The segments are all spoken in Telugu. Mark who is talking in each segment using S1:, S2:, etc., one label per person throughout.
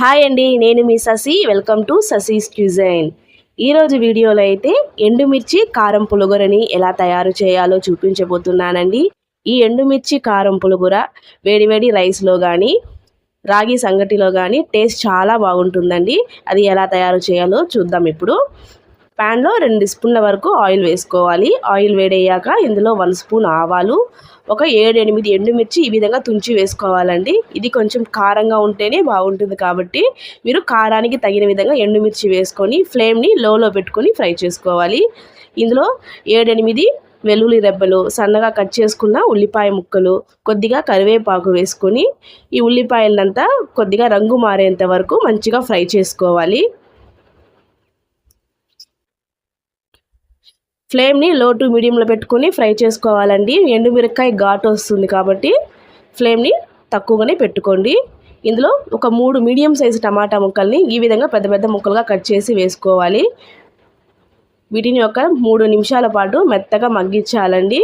S1: హాయ్ అండి నేను మీ Sasi. Welcome to Sasi's cuisine ఈరోజు వీడియోలో అయితే ఎండుమిర్చి కారం పులుగురని ఎలా తయారు చేయాలో చూపించబోతున్నానండి. ఈ ఎండుమిర్చి కారం పులుగుర వేడివేడి రైస్లో కానీ రాగి సంగటిలో కానీ టేస్ట్ చాలా బాగుంటుందండి. అది ఎలా తయారు చేయాలో చూద్దాం ఇప్పుడు. ప్యాన్లో రెండు స్పూన్ల వరకు ఆయిల్ వేసుకోవాలి. ఆయిల్ వేడయ్యాక ఇందులో వన్ స్పూన్ ఆవాలు ఒక ఏడెనిమిది ఎండుమిర్చి ఈ విధంగా తుంచి వేసుకోవాలండి. ఇది కొంచెం కారంగా ఉంటేనే బాగుంటుంది కాబట్టి మీరు కారానికి తగిన విధంగా ఎండుమిర్చి వేసుకొని ఫ్లేమ్ని లోలో పెట్టుకొని ఫ్రై చేసుకోవాలి. ఇందులో ఏడెనిమిది వెల్లుల్లి రెబ్బలు సన్నగా కట్ చేసుకున్న ఉల్లిపాయ ముక్కలు కొద్దిగా కరివేపాకు వేసుకొని ఈ ఉల్లిపాయలంతా కొద్దిగా రంగు మారేంత వరకు మంచిగా ఫ్రై చేసుకోవాలి. ఫ్లేమ్ని లో టు మీడియంలో పెట్టుకొని ఫ్రై చేసుకోవాలండి. ఎండుమిరకాయ ఘాటు వస్తుంది కాబట్టి ఫ్లేమ్ని తక్కువగానే పెట్టుకోండి. ఇందులో ఒక మూడు మీడియం సైజు టమాటా ముక్కల్ని ఈ విధంగా పెద్ద పెద్ద ముక్కలుగా కట్ చేసి వేసుకోవాలి. వీటిని ఒక మూడు నిమిషాల పాటు మెత్తగా మగ్గించాలండి.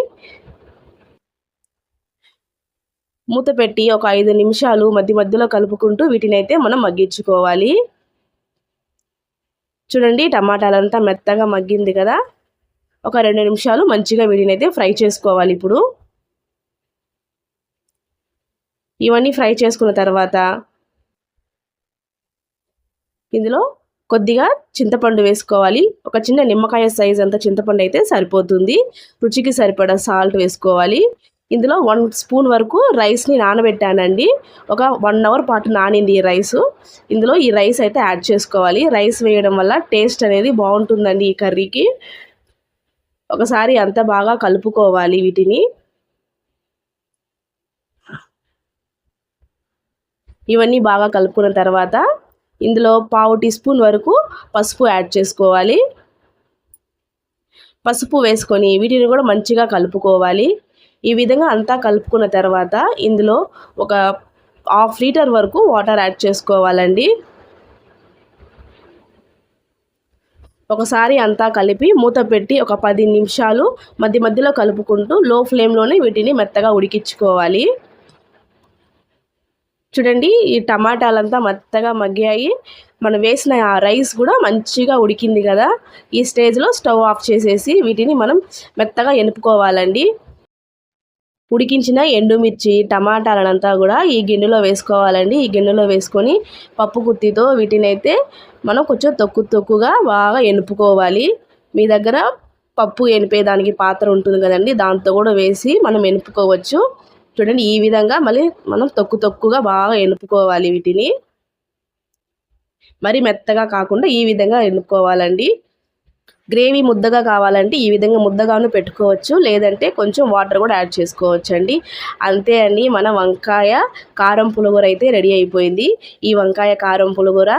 S1: మూత పెట్టి ఒక ఐదు నిమిషాలు మధ్య మధ్యలో కలుపుకుంటూ వీటిని అయితే మనం మగ్గించుకోవాలి. చూడండి టమాటాలంతా మెత్తగా మగ్గింది కదా. ఒక రెండు నిమిషాలు మంచిగా వీటిని అయితే ఫ్రై చేసుకోవాలి ఇప్పుడు. ఇవన్నీ ఫ్రై చేసుకున్న తర్వాత ఇందులో కొద్దిగా చింతపండు వేసుకోవాలి. ఒక చిన్న నిమ్మకాయ సైజ్ అంత చింతపండు అయితే సరిపోతుంది. రుచికి సరిపడా సాల్ట్ వేసుకోవాలి. ఇందులో వన్ స్పూన్ వరకు రైస్ని నానబెట్టానండి. ఒక వన్ అవర్ పాటు నానింది ఈ రైస్. ఇందులో ఈ రైస్ అయితే యాడ్ చేసుకోవాలి. రైస్ వేయడం వల్ల టేస్ట్ అనేది బాగుంటుందండి ఈ కర్రీకి. ఒకసారి అంత బాగా కలుపుకోవాలి వీటిని. ఇవన్నీ బాగా కలుపుకున్న తర్వాత ఇందులో పావు టీ స్పూన్ వరకు పసుపు యాడ్ చేసుకోవాలి. పసుపు వేసుకొని వీటిని కూడా మంచిగా కలుపుకోవాలి. ఈ విధంగా అంతా కలుపుకున్న తర్వాత ఇందులో ఒక హాఫ్ లీటర్ వరకు వాటర్ యాడ్ చేసుకోవాలండి. ఒకసారి అంతా కలిపి మూత పెట్టి ఒక పది నిమిషాలు మధ్య మధ్యలో కలుపుకుంటూ లో ఫ్లేమ్లోనే వీటిని మెత్తగా ఉడికించుకోవాలి. చూడండి ఈ టమాటాలంతా మెత్తగా మగ్గాయి. మనం వేసిన ఆ రైస్ కూడా మంచిగా ఉడికింది కదా. ఈ స్టేజ్లో స్టవ్ ఆఫ్ చేసేసి వీటిని మనం మెత్తగా ఎనుపుకోవాలండి. ఉడికించిన ఎండుమిర్చి టమాటాలనంతా కూడా ఈ గిన్నెలో వేసుకోవాలండి. ఈ గిన్నెలో వేసుకొని పప్పు కుత్తితో వీటినైతే మనం కొంచెం తొక్కు తొక్కుగా బాగా ఎనుపుకోవాలి. మీ దగ్గర పప్పు ఎనిపేదానికి పాత్ర ఉంటుంది కదండి దాంతో కూడా వేసి మనం ఎనుపుకోవచ్చు. చూడండి ఈ విధంగా మళ్ళీ మనం తొక్కు తొక్కుగా బాగా ఎనుపుకోవాలి వీటిని. మరి మెత్తగా కాకుండా ఈ విధంగా ఎన్నుకోవాలండి గ్రేవీ ముద్దగా కావాలంటే ఈ విధంగా ముద్దగాను పెట్టుకోవచ్చు లేదంటే కొంచెం వాటర్ కూడా యాడ్ చేసుకోవచ్చు అండి అంతే అండి మన వంకాయ కారం పులుగుర అయితే రెడీ అయిపోయింది. ఈ వంకాయ కారం పులుగుర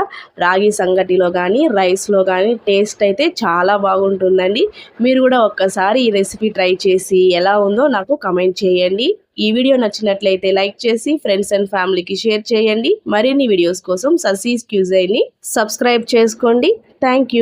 S1: రాగి సంగటిలో కానీ రైస్లో కానీ టేస్ట్ అయితే చాలా బాగుంటుందండి. మీరు కూడా ఒక్కసారి ఈ రెసిపీ ట్రై చేసి ఎలా ఉందో నాకు కమెంట్ చేయండి. ఈ వీడియో నచ్చినట్లయితే లైక్ చేసి ఫ్రెండ్స్ అండ్ ఫ్యామిలీకి షేర్ చేయండి. మరిన్ని వీడియోస్ కోసం ససీస్ క్యూజైని సబ్స్క్రైబ్ చేసుకోండి. థ్యాంక్